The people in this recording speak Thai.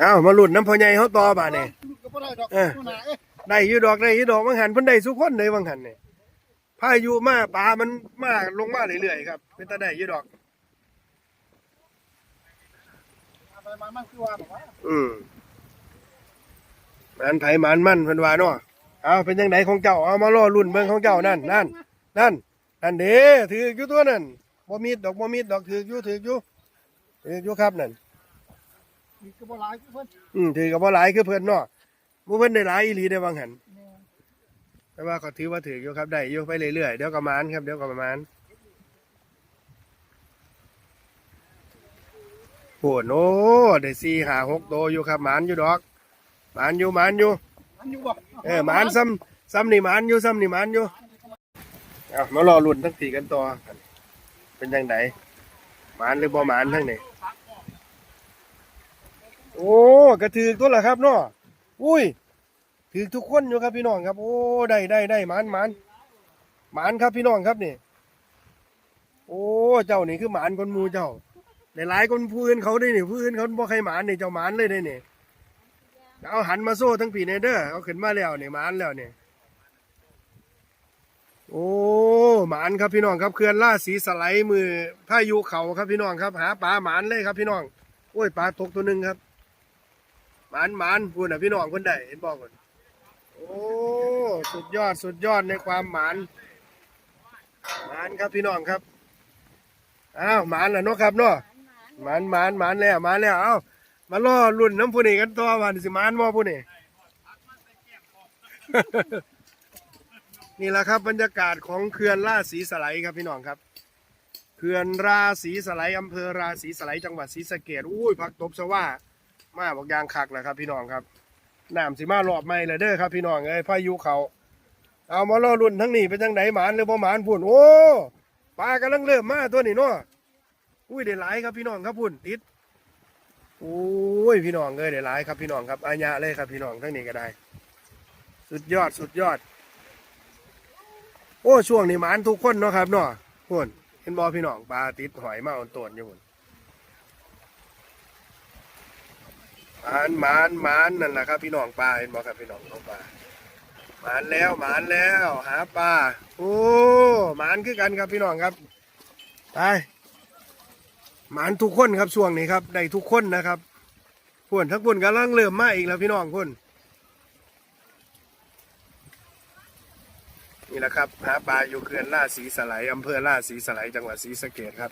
อ้าวมาหลุดน้ำพ่อใหญ่เขาต่อบาดนี่ก็บ่ได้ดอกเออหัวหน้าเอ้ยได้อยู่ดอกได้อยู่ดอกบางหันเพิ่นได้สุกคนเลยบางหันนี่พายุมาปลามันมาลงมาเรื่อยๆครับเป็นตาได้อยู่ดอก เอาไปมามันคือว่าบอกว่าอืมมันไผมันมันเพิ่นว่าเนาะเอาเป็นจังไดของเจ้าเอามารอรุ่นเบิ่งของเจ้านั่นนั่นนั่นนั่นเด้ถืออยู่ตัวนั่นบ่มีดดอกบ่มีดดอกถืออยู่ถืออยู่ถืออยู่ครับนั่น มีก็บ่หลายคือเพิ่นอืมถือก็บ่หลายคือเพิ่นเนาะบ่เพิ่นได้หลายอีหลีได้บางหันแม่แต่ว่าก็ถือว่าถืออยู่ครับได้อยู่ไปเรื่อยๆเดี๋ยวก็มานครับเดี๋ยวก็ประมาณโอ้โหได้สี่ห้าหกโตวอยู่ครับหมานอยู่ดอกหมานอยู่หมานอยู่ มันอยู่บ่เออหมานซ้ำซ้ำนี่หมานอยู่ซ้ำนี่หมานอยู่เอามารอรุ่นทั้งสี่กันต่อกันเป็นยังไงหมานหรือบ่หมานทั้งนี่ โอ้กระถือตัวละครับเนาะอุ้ยถือทุกคนอยู่ครับพี่น้องครับ โอ้ได้ได้ได้หมานหมานหมานครับพี่น้องครับนี่โอ้เจ้านี่คือหมานคนมูเจ้าได้หลายคนผู้นเขาได้เนี่ผู้อื่นเขาบ่ใครหมานเนี่ยเจ้าหมานเลยได้เนี่ยเอาหันมาโซ่ทั้งปีในเด้อเอาขึ้นมาแล้วเนี่หมานแล้วเนี่ยโอ้หมานครับพี่น้องครับเขื่อนล่าสีสไลด์มือพายุเขาครับพี่น้องครับ หาปลาหมานเลยครับพี่น้องโอ้ยปลาตกตัวหนึ่งครับ หมานหมานพูดนะพี่น้องคนใดเห็นบอกก่อนโอ้สุดยอดสุดยอดในความหมานหมานครับพี่น้องครับอ้าวหมานแล้วเนาะครับเนาะหมานหมานหมานแล้วหมานแล้วเอ้ามาล่อรุ่นน้ำผู้นี่กันต่อวันสิหมานบ่ผู้นี่นี่แหละครับบรรยากาศของเขื่อนราศีสไลด์ครับพี่น้องครับเขื่อนราศีสไลด์อำเภอราศีสไลด์จังหวัดศรีสะเกษอุ้ยพักตบสว่า มาบอกยางคักแหละครับ พี่น้องครับน้ำสิมารอบไม่เลยเด้อครับ พี่น้องเอ้ยพายุเขาเอามาล่อรุ่นทั้งนี้เป็นจังไดหมานหรือบ่หมานพุ่นโอ้ปลากำลังเริ่มมาตัวนี้เนาะอุ้ยได้หลายครับพี่น้องครับพุ่นติดโอ้ยพี่น้องเอ้ยได้หลายครับพี่น้องครับอาญะเลยครับพี่น้องทั้งนี้ก็ได้ สุดยอดสุดยอด โอ้ช่วงนี้หมานทุกคนเนาะครับเนาะพุ่นเห็นบอพี่น้องปลาติดหอยมาอ่อนตวนอยู่พุ่นหมานหมานหมานนั่นแหละครับ พี่น้องปลาเห็นบอครับพี่น้องน้องปลาหมานแล้วหมานแล้วหาปลาโอ้หมานคือกันครับพี่น้องครับไปหมานทุกคนครับช่วงนี้ครับได้ทุกคนนะครับพวนทั้งพวนกำลังเริ่มมาอีกแล้วพี่น้องพวนนี่แหละครับหาปลาอยู่เขื่อนล่าสีสไลด์อำเภอล่าสีสไลด์จังหวัดศรีสะเกษครับ